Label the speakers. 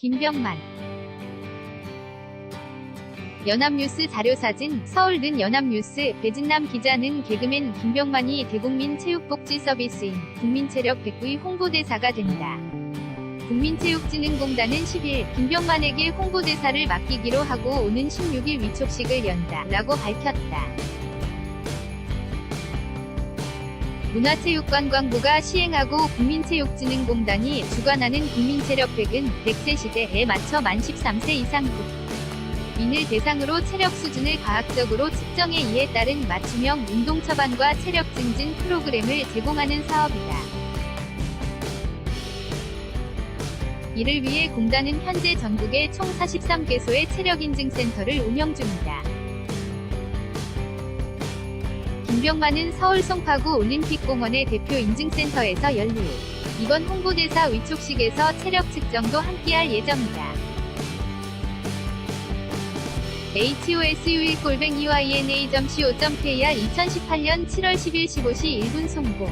Speaker 1: 김병만 연합뉴스 자료사진 서울는 연합뉴스 배진남 기자는 개그맨 김병만이 대국민 체육복지 서비스인 국민체력 109의 홍보대사가 된다. 국민체육진흥공단은 10일 김병만에게 홍보대사를 맡기기로 하고 오는 16일 위촉식을 연다. 라고 밝혔다. 문화체육관광부가 시행하고 국민체육진흥공단이 주관하는 국민체력 100은 100세 시대에 맞춰 만 13세 이상 국민을 대상으로 체력 수준을 과학적으로 측정해 이에 따른 맞춤형 운동 처방과 체력 증진 프로그램을 제공하는 사업이다. 이를 위해 공단은 현재 전국에 총 43개소의 체력인증센터를 운영 중이다. 김병만은 서울 송파구 올림픽공원의 대표 인증센터에서 열릴 이번 홍보대사 위촉식에서 체력 측정도 함께할 예정이다. hosu1-yna.co.kr 2018년 7월 10일 15시 1분 송고